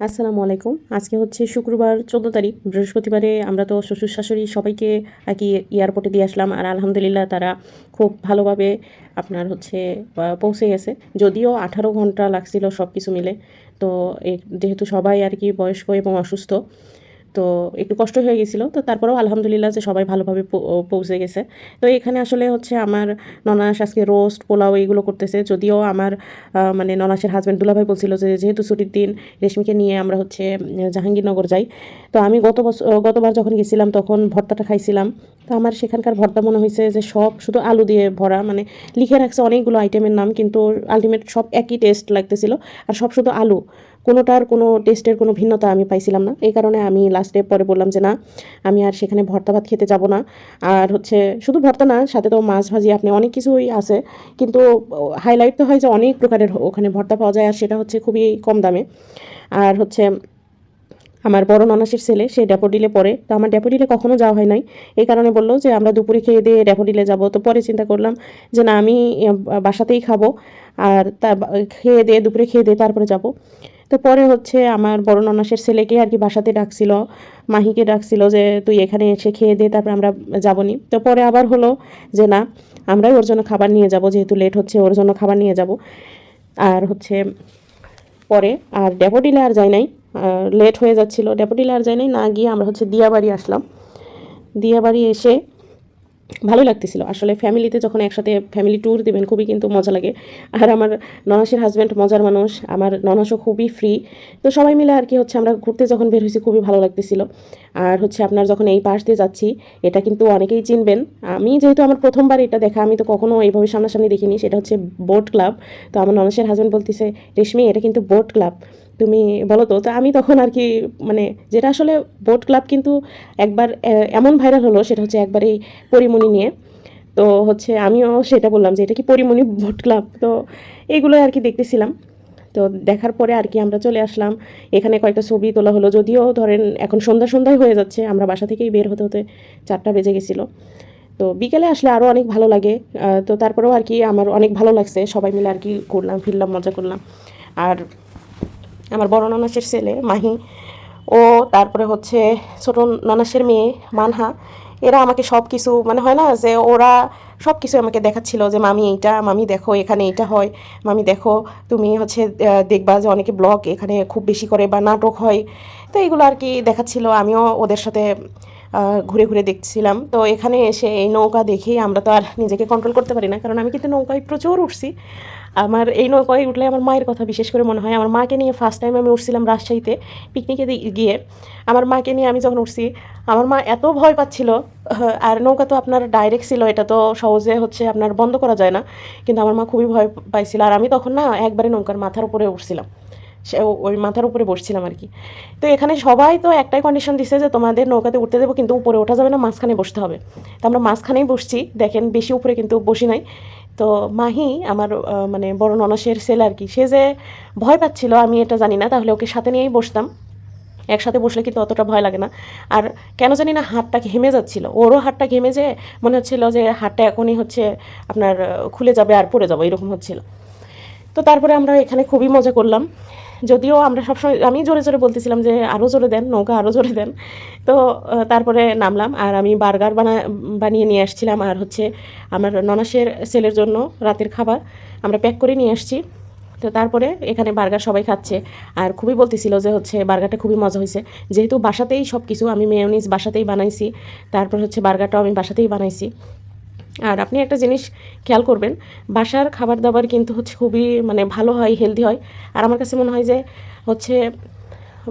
আসসালামু আলাইকুম। আজকে হচ্ছে শুক্রবার, চোদ্দ তারিখ, বৃহস্পতিবারে আমরা তো শ্বশুর শাশুড়ি সবাইকে আর কি এয়ারপোর্টে দিয়ে আসলাম আর আলহামদুলিল্লাহ তারা খুব ভালোভাবে আপনার হচ্ছে পৌঁছে গেছে। যদিও আঠারো ঘণ্টা লাগছিল সব কিছু মিলে। তো যেহেতু সবাই আর কি বয়স্ক এবং অসুস্থ তো একটু কষ্ট হয়ে গেছিল। তো তারপরেও আলহামদুলিল্লাহ যে সবাই ভালোভাবে পৌঁছে গেছে। তো এখানে আসলে হচ্ছে আমার ননাস আজকে রোস্ট পোলাও এইগুলো করতেছে। যদিও আমার মানে ননাসের হাজব্যান্ড দুলাভাই বলছিল যে যেহেতু ছুটির দিন রেশমিকে নিয়ে আমরা হচ্ছে জাহাঙ্গীরনগর যাই। তো আমি গত বছর গতবার যখন গেছিলাম তখন ভর্তাটা খাইছিলাম। তো আমার সেখানকার ভর্তা মনে হয়েছে যে সব শুধু আলু দিয়ে ভরা। মানে লিখে রাখছে অনেকগুলো আইটেমের নাম, কিন্তু আলটিমেট সব একই টেস্ট লাগতেছিল। আর সব শুধু আলু। কোনোটার কোনো টেস্টের কোনো ভিন্নতা আমি পাইছিলাম না। এই কারণে আমি লাস্টে পরে বললাম যে, না, আমি আর সেখানে ভর্তা ভাত খেতে যাব না। আর হচ্ছে শুধু ভর্তা না, সাথে তো মাছ ভাজি, আপনি অনেক কিছুই আছে। কিন্তু হাইলাইট তো হয় যে, অনেক প্রকারের ওখানে ভর্তা পাওয়া যায়, আর সেটা হচ্ছে খুবই কম দামে। আর হচ্ছে আমার বড় ননাসের ছেলে, সে ড্যাপোডিলে পড়ে। তো আমার ড্যাপোডিলে কখনো যাওয়া হয় নাই। এই কারণে বলল যে, আমরা দুপুরে খেয়ে দিয়ে ড্যাপোডিলে যাব। তো পরে চিন্তা করলাম যে, না, আমি বাসাতেই খাব। আর তা, খেয়ে দিয়ে, দুপুরে খেয়ে দিয়ে তারপরে যাব। তো পরে হচ্ছে আমার বড় ননাসের ছেলেকে আর কি বাসাতে ডাকছিল, মাহিকে ডাকছিল যে, তুই এখানে এসে খেয়ে দে, তারপরে আমরা যাবনি। তো পরে আবার হলো যে, না, আমরাই ওর জন্য খাবার নিয়ে যাব, যেহেতু লেট হচ্ছে, ওর জন্য খাবার নিয়ে যাব। আর হচ্ছে পরে আর ড্যাপোডিলে আর যাই নাই লেট হয়ে যাচ্ছিল। ড্যাপোডিলে আর যাই নাই, না গিয়ে আমরা হচ্ছে দিয়াবাড়ি আসলাম। দিয়াবাড়ি এসে ভালো লাগতেছিল। আসলে ফ্যামিলিতে যখন একসাথে ফ্যামিলি ট্যুর দেবেন, খুবই কিন্তু মজা লাগে। আর আমার ননাসের হাজব্যান্ড মজার মানুষ, আমার ননাসও খুবই ফ্রি তো সবাই মিলে আর কি হচ্ছে আমরা ঘুরতে যখন বের হয়েছি, খুবই ভালো লাগতেছিল। আর হচ্ছে আপনার যখন এই পাশ দিয়ে যাচ্ছি, এটা কিন্তু অনেকেই চিনবেন। আমি যেহেতু আমার প্রথমবার এটা দেখা, আমি তো কখনো এইভাবে সামনাসামনি দেখিনি। সেটা হচ্ছে বোট ক্লাব তো আমার ননাসের হাজব্যান্ড বলতেছে, রেশমি, এটা কিন্তু বোট ক্লাব তুমি বলো তো তো আমি তখন আর কি মানে যেটা আসলে বোট ক্লাব কিন্তু একবার এমন ভাইরাল হলো, সেটা হচ্ছে একবার এই পরিমণি নিয়ে। তো হচ্ছে আমিও সেটা বললাম যে, এটা কি পরিমণি বোট ক্লাব তো এইগুলোই আর কি দেখতেছিলাম। তো দেখার পরে আর কি আমরা চলে আসলাম। এখানে কয়েকটা ছবি তোলা হলো, যদিও ধরেন এখন সন্ধ্যা সন্ধ্যায় হয়ে যাচ্ছে, আমরা বাসা থেকেই বের হতে হতে চারটা বেজে গেছিল। তো বিকেলে আসলে আরও অনেক ভালো লাগে। তো তারপরেও আর কি আমার অনেক ভালো লাগছে, সবাই মিলে আর কি করলাম ফিরলাম, মজা করলাম। আর আমার বড় ননাসের ছেলে, মাহি। ও তারপরে হচ্ছে ছোট ননাসের মেয়ে, মানহা। এরা আমাকে সব কিছু মানে হয় না যে ওরা সব কিছু আমাকে দেখাচ্ছিল যে, মামি এইটা, মামি দেখো, এখানে এইটা হয়। মামি দেখো, তুমি হচ্ছে দেখবা যে অনেকে ব্লগ এখানে খুব বেশি করে বা নাটক হয়। তো এগুলো আর কি দেখাচ্ছিল। আমিও ওদের সাথে ঘুরে ঘুরে দেখছিলাম। তো এখানে এসে এই নৌকা দেখেই আমরা তো আর নিজেকে কন্ট্রোল করতে পারি না, কারণ আমি কিন্তু নৌকায় প্রচুর উঠছি। আমার এই নৌকায় উঠলে আমার মায়ের কথা বিশেষ করে মনে হয়। আমার মাকে নিয়ে ফার্স্ট টাইম আমি উঠছিলাম রাজশাহীতে পিকনিকে গিয়ে। আমার মাকে নিয়ে আমি যখন উঠছি, আমার মা এত ভয় পাচ্ছিল আর নৌকা তো আপনার ডাইরেক্ট ছিল, এটা তো সহজে হচ্ছে আপনার বন্ধ করা যায় না। কিন্তু আমার মা খুবই ভয় পাইছিল। আর আমি তখন না একবারে নৌকার মাথার উপরে উঠছিলাম। ওই মাথার উপরে বসছিলাম আর কি। তো এখানে সবাই তো একটাই কন্ডিশন দিছে যে তোমাদের নৌকাতে উঠতে দেবো, কিন্তু উপরে ওঠা যাবে না, মাঝখানে বসতে হবে। তো আমরা মাঝখানেই বসছি, দেখেন বেশি উপরে কিন্তু বসি নাই। তো মাহি, আমার মানে বড় ননসের ছেলে আর কি, সে যে ভয় পাচ্ছিল, আমি এটা জানি না, তাহলে ওকে সাথে নিয়েই বসতাম। একসাথে বসলে কিন্তু অতটা ভয় লাগে না। আর কেন জানি না হাতটা ঘেমে যাচ্ছিল। ওরও হাতটা ঘেমে যে মনে হচ্ছিল যে হাতটা এখনই হচ্ছে আপনার খুলে যাবে আর পড়ে যাব, এরকম হচ্ছিল। তো তারপরে আমরা এখানে খুবই মজা করলাম। যদিও আমরা সবসময়, আমি জোরে জোরে বলতেছিলাম যে আরও জোরে দেন, নৌকা আরও জোরে দেন। তো তারপরে নামলাম আর আমি বার্গার বানা, বানিয়ে নিয়ে আসছিলাম আর হচ্ছে আমার ননাসের ছেলের জন্য রাতের খাবার আমরা প্যাক করে নিয়ে আসছি। তো তারপরে এখানে বার্গার সবাই খাচ্ছে আর খুবই বলতেছিল যে হচ্ছে বার্গারটা খুবই মজা হয়েছে। যেহেতু বাসাতেই সব কিছু আমি মেয়নিজ বাসাতেই বানাইছি, তারপর হচ্ছে বার্গারটাও আমি বাসাতেই বানাইছি। আর আপনি একটা জিনিস খেয়াল করবেন, বাসার খাবার দাবার কিন্তু হচ্ছে খুবই মানে ভালো হয় হেলদি হয়। আর আমার কাছে মনে হয় যে হচ্ছে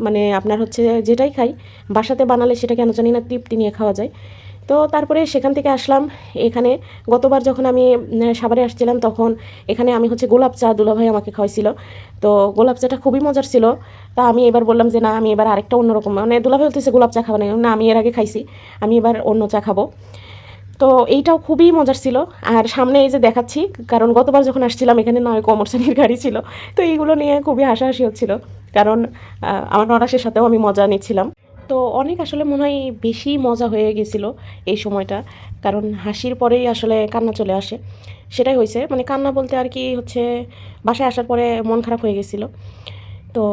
মানে আপনার হচ্ছে যেটাই খাই, বাসাতে বানালে সেটা কেন জানি না তৃপ্তি নিয়ে খাওয়া যায়। তো তারপরে সেখান থেকে আসলাম, এখানে গতবার যখন আমি সাভারে আসছিলাম তখন এখানে আমি হচ্ছে গোলাপ চা দুলাভাই আমাকে খাওয়াইছিল। তো গোলাপ চাটা খুবই মজার ছিল। তা আমি এবার বললাম যে না, আমি এবার আরেকটা অন্যরকম মানে দুলাভাই বলতেছে গোলাপ চা খাব না। আমি এর আগে খাইছি, আমি এবার অন্য চা খাব। তো এইটাও খুবই মজার ছিল। আর সামনে এই যে দেখাচ্ছি, কারণ গতবার যখন আসছিলাম, এখানে নয় কমর শ্রেণির গাড়ি ছিল। তো এইগুলো নিয়ে খুবই হাসাহাসি হচ্ছিল। কারণ আমার নরাসের সাথেও আমি মজা নিচ্ছিলাম। তো অনেক আসলে মনে হয় বেশি মজা হয়ে গেছিল এই সময়টা। কারণ হাসির পরেই আসলে কান্না চলে আসে। সেটাই হয়েছে। মানে কান্না বলতে আর কি হচ্ছে, বাসায় আসার পরে মন খারাপ হয়ে গেছিল। তো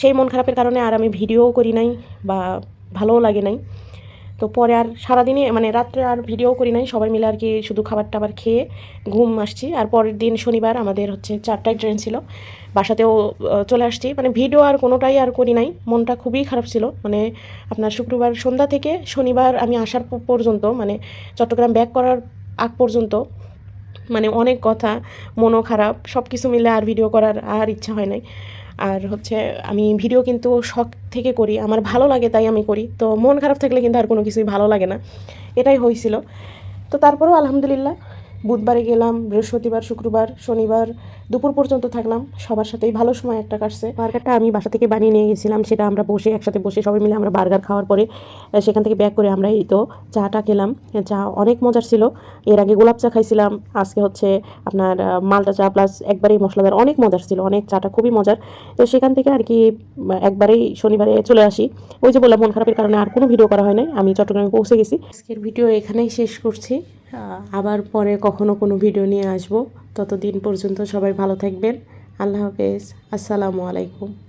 সেই মন খারাপের কারণে আর আমি ভিডিওও করি নাই বা ভালোও লাগে নাই। তো পরে আর সারাদিনই মানে রাত্রে আর ভিডিও করি নাই, সবাই মিলে আর কি শুধু খাবার টাবার খেয়ে ঘুম আসছি। আর পরের দিন শনিবার আমাদের হচ্ছে চারটায় ট্রেন ছিল, বাসাতেও চলে আসছি। মানে ভিডিও আর কোনোটাই আর করি নাই, মনটা খুবই খারাপ ছিল। মানে আপনার শুক্রবার সন্ধ্যা থেকে শনিবার আমি আসার পর্যন্ত মানে চট্টগ্রাম ব্যাক করার আগ পর্যন্ত মানে অনেক কথা, মনও খারাপ সব কিছু মিলে আর ভিডিও করার আর ইচ্ছা হয় নাই। আর হচ্ছে আমি ভিডিও কিন্তু শখ থেকে করি, আমার ভালো লাগে তাই আমি করি। তো মন খারাপ থাকলে কিন্তু আর কোনো কিছুই ভালো লাগে না। এটাই হয়েছিল তো তারপরেও আলহামদুলিল্লাহ বুধবারে গেলাম, বৃহস্পতিবার, শুক্রবার, শনিবার, দুপুর পর্যন্ত থাকলাম। সবার সাথেই ভালো সময় একটা কাটছে। বার্গারটা আমি বাসা থেকে বানিয়ে নিয়ে গেছিলাম, সেটা আমরা বসে একসাথে বসে সবাই মিলে আমরা বার্গার খাওয়ার পরে সেখান থেকে ব্যাক করে আমরা এই তো চাটা খেলাম। চা অনেক মজার ছিল। এর আগে গোলাপ চা খাইছিলাম। আজকে হচ্ছে আপনার মালটা চা প্লাস একবারেই মশলাদার অনেক মজার ছিল। অনেক চাটা খুবই মজার। তো সেখান থেকে আর কি একবারেই শনিবারে চলে আসি। ওই যে বললাম, মন খারাপের কারণে আর কোনো ভিডিও করা হয় নাই। আমি চট্টগ্রামে পৌঁছে গেছি। আজকের ভিডিও এখানেই শেষ করছি। আবার পরে কখনো কোনো ভিডিও নিয়ে আসব। ততদিন পর্যন্ত সবাই ভালো থাকবেন। আল্লাহ হাফেজ। আসসালামু আলাইকুম।